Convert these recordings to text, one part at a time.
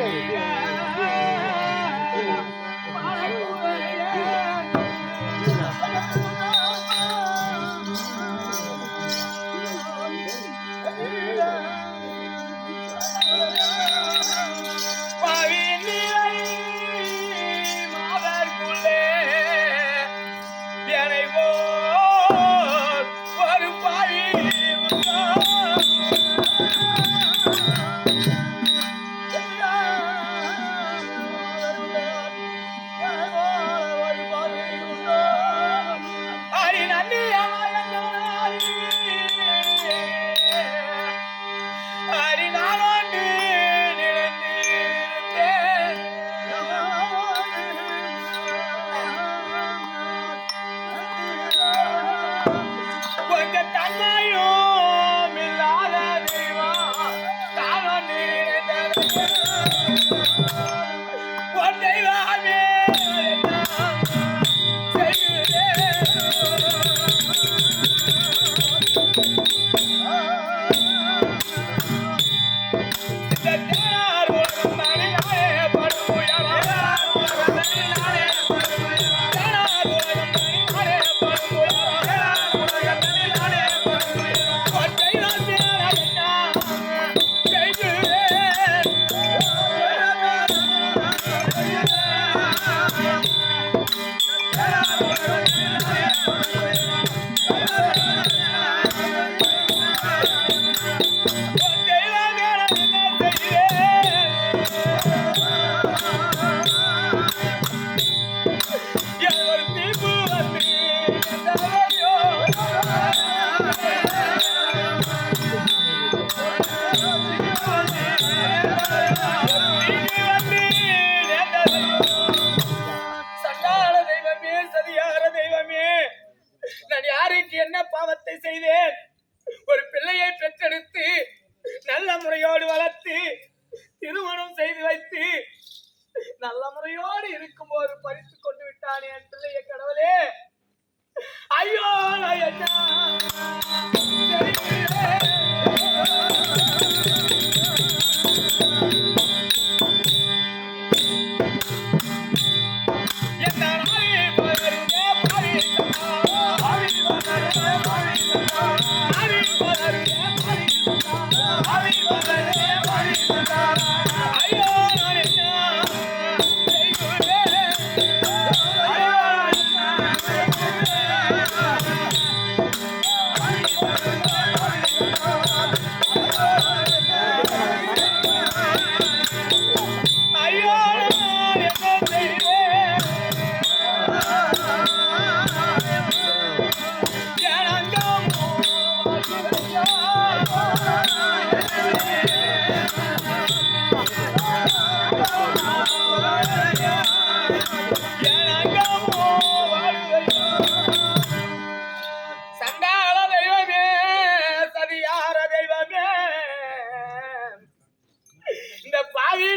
Yeah. you.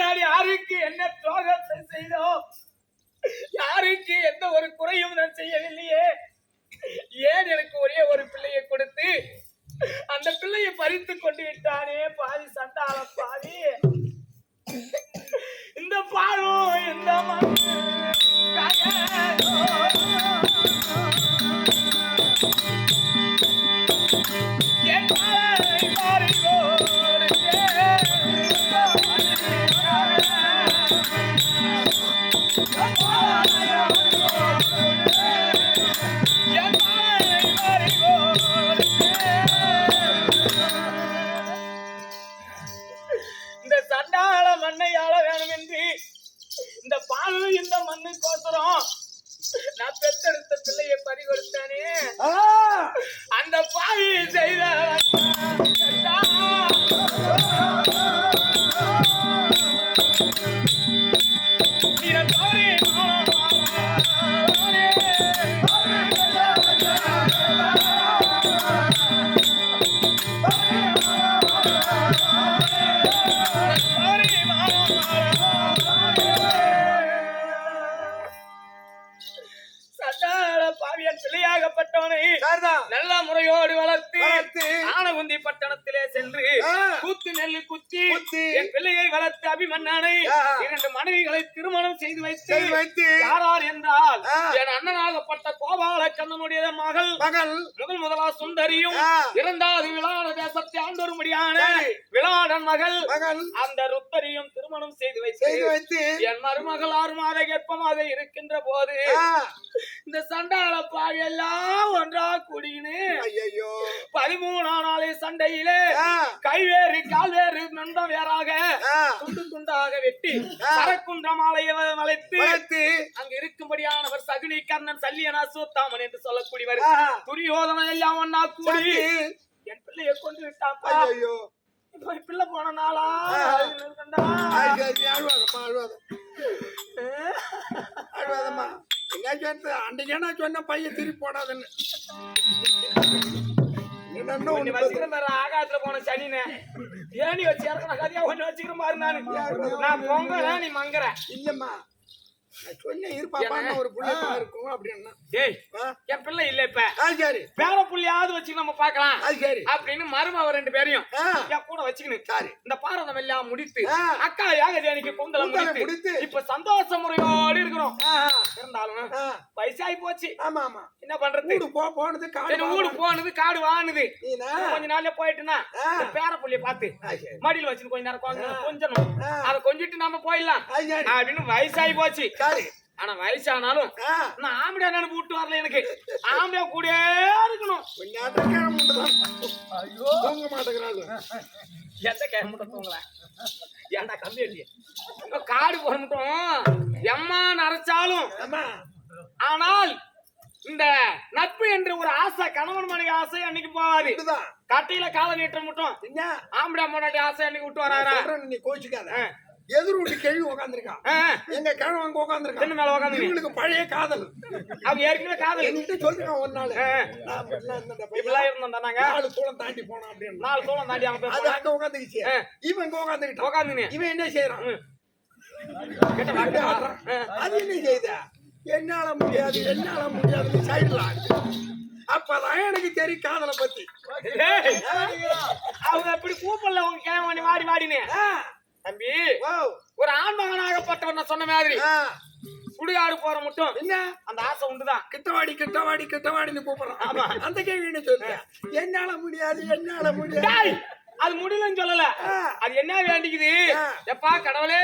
நான் யாருக்கு என்ன துரோகத்தை செய்தோம் யாருக்கு எந்த ஒரு குறையும் நான் செய்யவில்லையே. ஏன் எனக்கு ஒரே ஒரு பிள்ளையை கொடுத்து அந்த பிள்ளையை பறித்து கொண்டு விட்டானே பாதி சண்டாள பாதி இந்த பாழும் இந்த மாதிரி நல்ல முறையோடு வளர்த்து ஆனகுந்தி பட்டணத்திலே சென்று. கூத்து நெல்லு குத்தி என் பிள்ளையை வளர்த்து அபிமன்னானை. இரண்டு மனைவிகளை திருமணம் செய்து வைத்து யாரார் என்றால். என் அண்ணனாகப்பட்ட கோபால கண்ணனுடைய மகள் மகள் முதல் முதலா சுந்தரியும். இரண்டாவது விளாட தேசத்தை சரி. விளாடன் மகள் மகள் அந்த ருத்தரியும் திருமணம் செய்து வைத்து என் மருமகள் ஆறு மாத கர்ப்பமாக இருக்கின்ற போது இந்த சண்டாள பாவி எல்லாம் ஒன்றா கூடினு. பதிமூணாம் நாளே சண்டையிலே. கைவேறு கால்வேறு நண்டம் வேறாக துண்டு துண்டாக வெட்டி. சரக்குன்ற மாலையை வளைத்து அங்க இருக்கும்படியானவர் சகுனி கர்ணன் சல்லியனா சூத்தாமன் என்று சொல்லக்கூடியவர். ஆ, துரியோதனன் எல்லாம் ஒன்னா கூடி. என் பிள்ளையை கொண்டு விட்டாப்பா ஐயோ பிள்ளை போன நாளா? சொன்ன அன்றைக்கே நான் சொன்ன பையன் திருப்பி போடாதுன்னு. ஆகாயத்துல போன சனினே. ஏணி வச்சு இறக்கணும் கதையா ஒண்ணு வச்சுக்கிற மாதிரி நானு. நான் பொங்கல நீ மங்கற? இல்லம்மா. நான் சொன்னேன் இருப்பாப்பா என்ன? ஒரு புள்ள இருக்கும் அப்படின்னா. டேய் ஆ? என் பிள்ளை இல்ல இப்ப. சரி. பேர புள்ளியாவது வச்சு நம்ம பார்க்கலாம். அது சரி. அப்படின்னு மருமவ ரெண்டு பேரையும் என் கூட வச்சுக்கணும் சரி. இந்த பாரதம் எல்லாம் முடித்து. அக்கா குந்தலம் கூந்தலை முடித்து. இப்ப சந்தோஷ முறையோடு இருக்கிறோம். இருந்தாலும் வயசாகி போச்சு. ஆமா ஆமா. என்ன பண்றது? வீடு போ போனது காடு ஊடு போனது காடு வாணுது கொஞ்ச நாள்ல போயிட்டுனா பேர புள்ளிய பார்த்து மடியில வச்சு கொஞ்ச நேரம் கொஞ்சம் கொஞ்சணும். அதை கொஞ்சிட்டு நம்ம போயிடலாம். அப்படின்னு வயசாகி போச்சு. சரி ஆனா வயசானாலும் நான் ஆம்படியா நினைப்பு விட்டு வரல எனக்கு. ஆம்படியா கூடயே இருக்கணும். ஐயோ. தூங்க மாட்டேங்கிறாள். எந்த கேட்க மட்டும் தூங்கல? ஏன்டா கம்பி அடி உங்க காடு போற மட்டும் எம்மா நரைச்சாலும். ஆனால் இந்த நட்பு என்ற ஒரு ஆசை கணவன் மனைவி ஆசை அன்னைக்கு இதுதான் கட்டையில காலை நீட்ட மட்டும் ஆம்படியா முன்னாடி ஆசை அன்னைக்கு விட்டு சொல்றேன் நீ கோச்சிக்காத. எதிர் வீட்டு கேள்வி உட்காந்துருக்கான். எங்க கிழவன் அங்க உட்காந்துருக்கான் திண்ணை மேல உக்காந்துங்க. இவங்களுக்கு பழைய காதல். அவங்க ஏற்கனவே காதல். என்கிட்ட சொல்லிருக்கான் ஒரு நாள். இப்படிலாம் இருந்தோம் நாங்க நாலு தூரம் தாண்டி போனான் அப்படின்னு. நாலு தோளம் தாண்டி அவங்க அது அங்க உட்காந்துக்கிச்சு ஆ. இவன் இங்க உட்காந்துக்கிட்டான் உக்காந்துங்க இவன் என்ன செய்யறான். அது என்ன செய்த? என்னால முடியாது என்னால முடியாது சைடுல அப்பதான் எனக்கு தெரியும் காதலை பத்தி. அவங்க அப்படி கூப்பிடல உங்க கேம வாடி வாடினு ஆ, தம்பி ஓ, ஒரு ஆண் மகனாகப்பட்டவன் சொன்ன மாதிரி. சுடுகாடு போற மட்டும் என்ன? அந்த ஆசை உண்டுதான். கிட்டவாடி கிட்டவாடி கிட்டவாடின்னு கூப்பிடுறான். ஆமா. அந்த கேள்வி என்ன சொல்ற என்னால முடியாது என்னால முடியாது. டேய், அது முடியலன்னு சொல்லல. அது என்ன வேண்டிக்குது. எப்பா கடவுளே.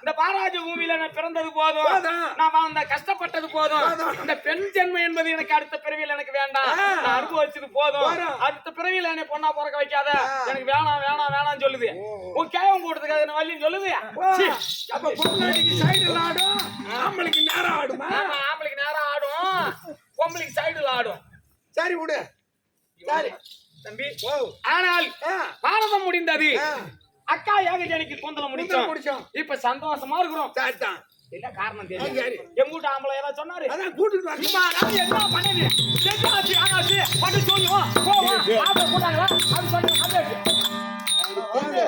இந்த பாராஜ பூமியில நான் பிறந்தது போதும். நான் அந்த கஷ்டப்பட்டது போதும். இந்த பெண் ஜென்மம் என்பது எனக்கு அடுத்த பிறவியில் எனக்கு வேண்டாம். நான் அனுபவிச்சது போதும். அடுத்த பிறவியில என்னை பொண்ணா பிறக்க வைக்காத. எனக்கு வேணாம் வேணாம் வேணாம் சொல்லுது. உன் கேவம் கூட்டத்துக்கு என்ன வள்ளின்னு சொல்லுது. அப்ப பொண்ணாடிக்கு சைடுல ஆடும் ஆம்பளைக்கு நேரம் ஆடுமா ஆமா, ஆம்பளைக்கு நேரம் ஆடும் பொம்பளைக்கு சைடுல ஆடும் சரி விடு சரி தம்பி. ஆனால் பாரதம் முடிந்தது. அக்கா ஏகஜனிக்கு கூந்தல முடிச்சோம் முடிச்சோம். இப்ப சந்தோஷமா இருக்கிறோம். என்ன காரணம். தெரியும் எங்க வீட்டு ஆம்பளை ஏதாவது சொன்னாரு? அதான் கூட்டிட்டு என்ன பண்ணது? செஞ்சாச்சு, ஆகாச்சு, பட்டு சொல்லுவோம், போவோம், ஆம்பளை போட்டாங்களா? அது சொல்லு, அது சொல்லு.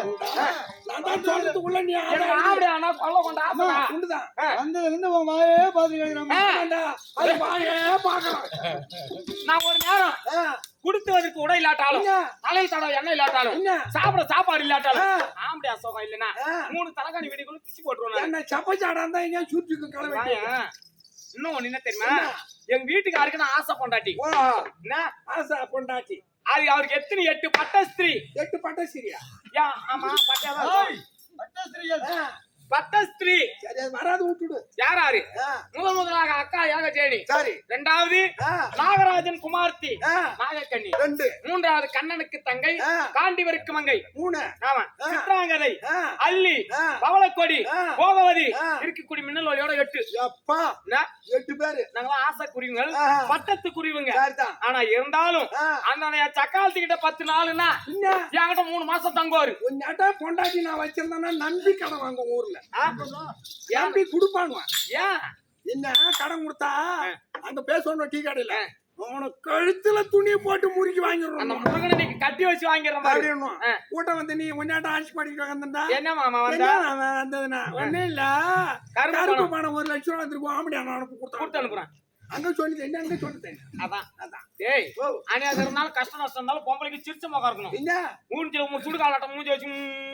நான் தான் சொல்றதுக்குள்ள நீ எனக்கு ஆம்பளை ஆனா கொல்ல கொண்ட ஆசைடா. உண்டுதான் ஆ, வந்ததுலேருந்து உன் வாயே பார்த்துக்கிறேன் ஆ, ஆமாண்டா, அது வாயே பார்க்கறான். நான் ஒரு நேரம் ஆ, குடுத்ததுக்கு உடை இல்லாட்டாலும் என்ன? தலை தடம் எண்ணெய் இல்லாட்டாலும்? சாப்பிட சாப்பாடு இல்லாட்டாலும் ஆ. ஆம்பளை அசோகம் இல்லைன்னா. மூணு தலைகாணி வீடுக்குள்ள பிச்சு போட்டுருவேன் நானு. என்ன சப்பச்சாடா இருந்தா எங்கேயும் சுற்றிக்கு கிளம்பி. இன்னும் ஒண்ணு என்ன தெரியுமா? எங்க வீட்டுக்காருக்கு நான் ஆசை பொண்டாட்டி. என்ன? ஆசை பொண்டாட்டி. அது அவருக்கு எத்தனை? எட்டு பட்டஸ்திரி. எட்டு பட்ட சரியா யா, ஆமா பட்டாதான் ஆ, பட்டஸ்திரி சரி அது வராது விட்டுடு யாராரு? முதல் முதலாக அக்கா யாகஜேனி. சரி இரண்டாவது ஆ, நாகராஜன் குமார்த்தி. நாகக்கண்ணி ரெண்டு. மூன்றாவது கண்ணனுக்கு தங்கை. காண்டிவருக்கு மங்கை. மூணு. ஆமா. சித்ராங்கதை. ஆ. பவளக்கொடி. போகவதி. இருக்கக்கூடிய மின்னல் ஒளியோட எட்டு. அப்பா? எட்டு பேரு. நாங்களாம் ஆசை குருவிகள் ஆ. பட்டத்து குருவிங்க சரிதான் ஆனா இருந்தாலும். அந்த சக்காலத்து கிட்ட பத்து நாளுன்னா என்கிட்ட மூணு மாசம் தங்குவாரு. பொண்டாட்டி நான் வச்சிருந்தேன்னா நம்பி கடன் வாங்க ஊர்ல. நம்பி கொடுப்பாங்க ஏன்? என்ன கடன் கொடுத்தா? அங்க பேசணும் டீ கடையில. அவனுக்கு கழுத்துல துணியை போட்டு முறுக்கி அந்த வாங்கிடுறோம் முருகனை நீ கட்டி வச்சு வாங்கிடுற மாதிரி. கூட்டம் வந்து நீ உன்னாட்ட ஆட்சி படிக்க வந்தா? என்ன மாமா வந்ததுன்னா? ஒண்ணும் இல்ல. கருப்பு பணம். ஒரு லட்சம் ரூபா வந்துருக்கும் ஆம்படி அனுப்பி கொடுத்து. கொடுத்தா அனுப்புறேன். அங்க என்ன அங்க சொல்லிட்டேன்? அதான். அதான். டேய் அநியாயம் இருந்தாலும் கஷ்டம் நஷ்டம் இருந்தாலும் பொம்பளைக்கு சிரிச்ச முகம் இருக்கணும். மூஞ்சில மூணு சுடுகாலாட்டம் மூஞ்சி வச்சு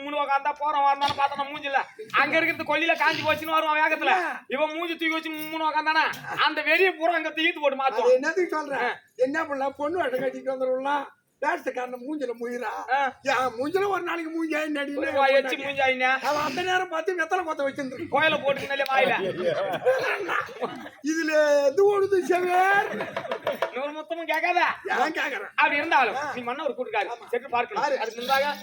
மூணு உக்காந்தா போறோம் வரணும் பார்த்தா மூஞ்சில. அங்க இருக்கிறது கொல்லியில காஞ்சி போச்சுன்னு வருவான் வேகத்துல. இவன் மூஞ்சி தூக்கி வச்சு மூணு உக்காந்தானா? அந்த வெறிய பூரா அங்க தூக்கிட்டு போட்டு மாத்தும் என்னதுக்கு சொல்றேன் என்ன பண்ணல பொண்ணு அட்டை கட்டிட்டு வந்துடும்லாம் பேசுக்காரன் மூஞ்சில முயிரா மூஞ்சில ஒரு நாளைக்கு மூஞ்சி வாய் வச்சு நடி மூஞ்சி ஆயினா அவன் அந்த நேரம் பார்த்து வெத்தலை கொத்த வச்சிருந்துருக்கு கோயில போட்டுக்கினாலே வாயில. இதுல எது ஓடுது செவேர்? நூறு மொத்தமும் கேட்காத? ஏன் கேக்குறேன் அப்படி இருந்தாலும் நீ மன்ன ஒரு கூட்டுக்காரு. சென்று பார்க்கணும். பாரு. அதுக்கு முன்பாக!